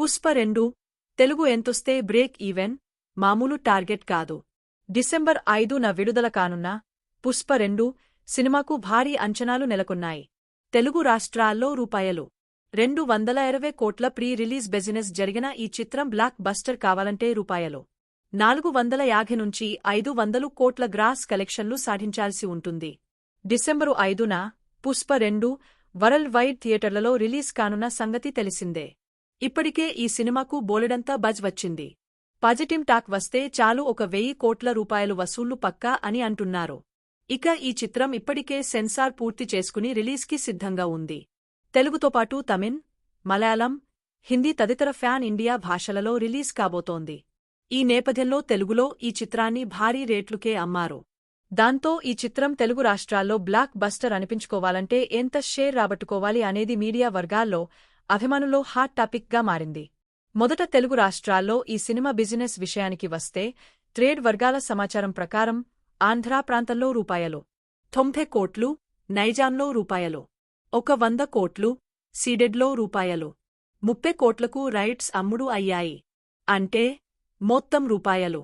పుష్ప రెండు తెలుగు ఎంతొస్తే break even మామూలు టార్గెట్ కాదు. డిసెంబర్ ఐదున విడుదల కానున్న పుష్ప రెండు సినిమాకు భారీ అంచనాలు నెలకొన్నాయి. తెలుగు రాష్ట్రాల్లో రూపాయలు. రెండు వందల ఇరవై కోట్ల ప్రీ రిలీజ్ బిజినెస్ జరిగిన ఈ చిత్రం బ్లాక్ బస్టర్ కావాలంటే రూపాయలు. నాలుగు వందల యాభై నుంచి ఐదు వందలు కోట్ల గ్రాస్ కలెక్షన్లు సాధించాల్సి ఉంటుంది. డిసెంబరు ఐదున పుష్ప రెండు వరల్డ్ వైడ్ థియేటర్లలో రిలీజ్ కానున్న సంగతి తెలిసిందే. ఇప్పటికే ఈ సినిమాకు బోలెడంతా బజ్ వచ్చింది. పాజిటివ్ టాక్ వస్తే చాలు ఒక వెయ్యి కోట్ల రూపాయలు వసూళ్ళు పక్కా అని అంటున్నారు. ఇక ఈ చిత్రం ఇప్పటికే సెన్సార్ పూర్తి చేసుకుని రిలీజ్కి సిద్ధంగా ఉంది. తెలుగుతో పాటు తమిళ్ మలయాళం హిందీ తదితర ఫ్యాన్ ఇండియా భాషలలో రిలీజ్ కాబోతోంది. ఈ నేపథ్యంలో తెలుగులో ఈ చిత్రాన్ని భారీ రేట్లుకే అమ్మారు. దాంతో ఈ చిత్రం తెలుగు రాష్ట్రాల్లో బ్లాక్ బస్టర్ అనిపించుకోవాలంటే ఎంత షేర్ రాబట్టుకోవాలి అనేది మీడియా వర్గాల్లో అభిమానుల్లో హాట్ టాపిక్గా మారింది. మొదట తెలుగు రాష్ట్రాల్లో ఈ సినిమా బిజినెస్ విషయానికి వస్తే ట్రేడ్ వర్గాల సమాచారం ప్రకారం ఆంధ్రా ప్రాంతంలో రూపాయలు తొంభై కోట్లు నైజాంలో రూపాయలు ఒక వంద కోట్లు సీడెడ్లో రూపాయలు ముప్పై కోట్లకు రైట్స్ అమ్ముడు అయ్యాయి. అంటే మొత్తం రూపాయలు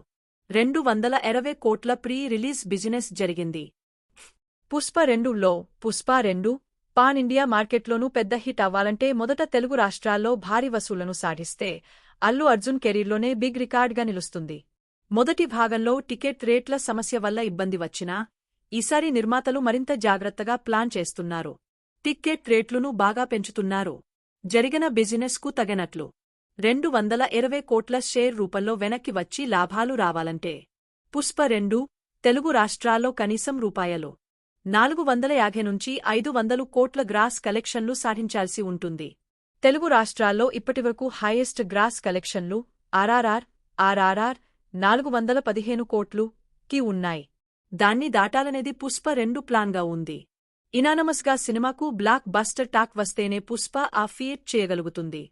రెండు వందల ఇరవై కోట్ల ప్రీ రిలీజ్ బిజినెస్ జరిగింది. పుష్ప రెండులో పుష్ప రెండు పాన్ ఇండియా మార్కెట్లోనూ పెద్ద హిట్ అవ్వాలంటే మొదట తెలుగు రాష్ట్రాల్లో భారీ వసూళ్ళను సాధిస్తే అల్లు అర్జున్ కెరీర్లోనే బిగ్ రికార్డ్గా నిలుస్తుంది. మొదటి భాగంలో టికెట్ రేట్ల సమస్య వల్ల ఇబ్బంది వచ్చినా ఈసారి నిర్మాతలు మరింత జాగ్రత్తగా ప్లాన్ చేస్తున్నారు. టిక్కెట్ రేట్లును బాగా పెంచుతున్నారు. జరిగిన బిజినెస్కు తగినట్లు. రెండు వందల ఇరవై కోట్ల షేర్ రూపంలో వెనక్కి వచ్చి లాభాలు రావాలంటే పుష్ప రెండు తెలుగు రాష్ట్రాల్లో కనీసం రూపాయలు. నాలుగు వందల యాభై నుంచి ఐదు వందలు కోట్ల గ్రాస్ కలెక్షన్లు సాధించాల్సి ఉంటుంది. తెలుగు రాష్ట్రాల్లో ఇప్పటివరకు హైయెస్ట్ గ్రాస్ కలెక్షన్లు ఆర్ఆర్ఆర్ ఆర్ఆర్ఆర్ నాలుగు వందల పదిహేను కోట్లు కి ఉన్నాయి. దాన్ని దాటాలనేది పుష్ప రెండు ప్లాన్గా ఉంది. ఇనానమస్గా సినిమాకు బ్లాక్ బస్టర్ టాక్ వస్తేనే పుష్ప ఆ ఫియేట్ చేయగలుగుతుంది.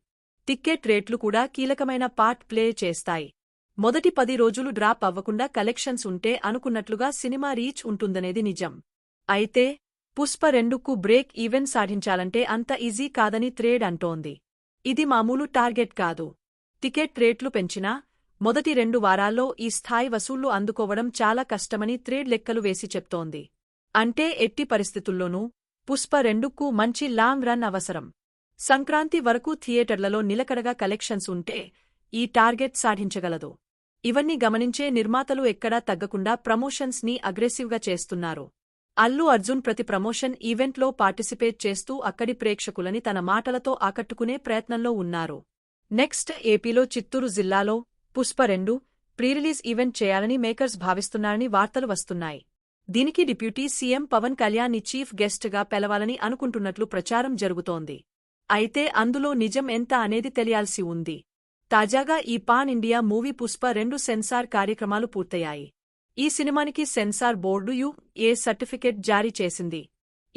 టిక్కెట్ రేట్లు కూడా కీలకమైన పార్ట్ ప్లే చేస్తాయి. మొదటి పది రోజులు డ్రాప్ అవ్వకుండా కలెక్షన్స్ ఉంటే అనుకున్నట్లుగా సినిమా రీచ్ ఉంటుందనేది నిజం. అయితే పుష్ప రెండుకు బ్రేక్ ఈవెన్ సాధించాలంటే అంత ఈజీ కాదని త్రేడ్ అంటోంది. ఇది మామూలు టార్గెట్ కాదు. టికెట్ రేట్లు పెంచినా మొదటి రెండు వారాల్లో ఈ స్థాయి వసూళ్ళు అందుకోవడం చాలా కష్టమని త్రేడ్ లెక్కలు వేసి చెప్తోంది. అంటే ఎట్టి పరిస్థితుల్లోనూ పుష్ప రెండుకు మంచి లాంగ్ రన్ అవసరం. సంక్రాంతి వరకు థియేటర్లలో నిలకడగా కలెక్షన్స్ ఉంటే ఈ టార్గెట్ సాధించగలదు. ఇవన్నీ గమనించే నిర్మాతలు ఎక్కడా తగ్గకుండా ప్రమోషన్స్ని అగ్రెసివ్గా చేస్తున్నారు. అల్లు అర్జున్ ప్రతి ప్రమోషన్ ఈవెంట్లో పార్టిసిపేట్ చేస్తూ అక్కడి ప్రేక్షకులని తన మాటలతో ఆకట్టుకునే ప్రయత్నంలో ఉన్నారు. నెక్స్ట్ ఏపీలో చిత్తూరు జిల్లాలో పుష్ప రెండు ప్రీరిలీజ్ ఈవెంట్ చేయాలని మేకర్స్ భావిస్తున్నారని వార్తలు వస్తున్నాయి. దీనికి డిప్యూటీ సీఎం పవన్ కళ్యాణ్ని చీఫ్ గెస్ట్గా పెలవాలని అనుకుంటున్నట్లు ప్రచారం జరుగుతోంది. అయితే అందులో నిజం ఎంత అనేది తెలియాల్సి ఉంది. తాజాగా ఈ పాన్ ఇండియా మూవీ పుష్ప రెండు సెన్సార్ కార్యక్రమాలు పూర్తయ్యాయి. ఈ సినిమానికి censor board U A certificate జారీ చేసింది.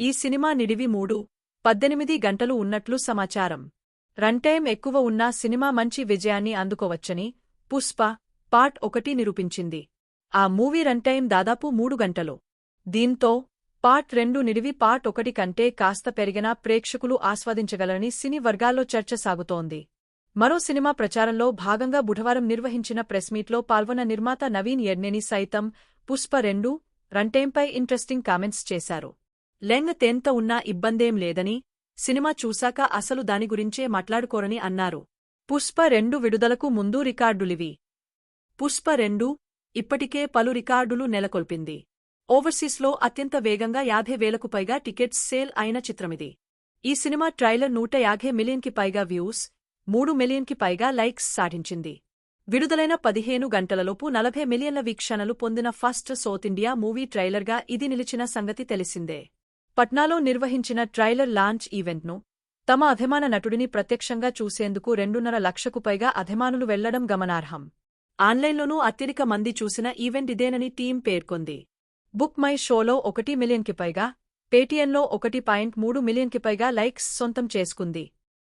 ఈ సినిమా నిడివి మూడు పద్దెనిమిది గంటలు ఉన్నట్లు సమాచారం. రన్టైం ఎక్కువ ఉన్నా సినిమా మంచి విజయాన్ని అందుకోవచ్చని పుష్ప పార్ట్ ఒకటి నిరూపించింది. ఆ మూవీ రన్టైం దాదాపు మూడు గంటలు. దీంతో పార్ట్ రెండు నిడివి పార్ట్ ఒకటి కంటే కాస్త పెరిగినా ప్రేక్షకులు ఆస్వాదించగలరని సినీ వర్గాల్లో చర్చ సాగుతోంది. మరో సినిమా ప్రచారంలో భాగంగా బుధవారం నిర్వహించిన ప్రెస్మీట్లో పాల్గొన్న నిర్మాత నవీన్ యడ్నేని సైతం పుష్ప రెండు రంటేంపై ఇంట్రెస్టింగ్ కామెంట్స్ చేశారు. లెంగ్ తెంత ఉన్నా ఇబ్బందేం లేదని సినిమా చూశాక అసలు దాని గురించే మాట్లాడుకోరని అన్నారు. పుష్ప రెండు విడుదలకు ముందు రికార్డులివి. పుష్ప రెండు ఇప్పటికే పలు రికార్డులు నెలకొల్పింది. ఓవర్సీస్లో అత్యంత వేగంగా యాభై వేలకు పైగా టికెట్స్ సేల్ అయిన చిత్రమిది. ఈ సినిమా ట్రైలర్ నూట యాభై మిలియన్కి పైగా వ్యూస్ మూడు మిలియన్కి పైగా లైక్స్ సాధించింది. విడుదలైన పదిహేను గంటలలోపు నలభై మిలియన్ల వీక్షణలు పొందిన ఫస్ట్ సౌత్ ఇండియా మూవీ ట్రైలర్గా ఇది నిలిచిన సంగతి తెలిసిందే. పట్నాలో నిర్వహించిన ట్రైలర్ లాంచ్ ఈవెంట్ను తమ అభిమాన నటుడిని ప్రత్యక్షంగా చూసేందుకు రెండున్నర లక్షకు పైగా అభిమానులు వెళ్ళడం గమనార్హం. ఆన్లైన్లోనూ అత్యధిక మంది చూసిన ఈవెంట్ ఇదేనని టీం పేర్కొంది. బుక్ మై షోలో ఒకటి మిలియన్కి పైగా పేటీఎంలో ఒకటి పాయింట్ మూడు మిలియన్కి పైగా లైక్స్ సొంతం చేసుకుంది.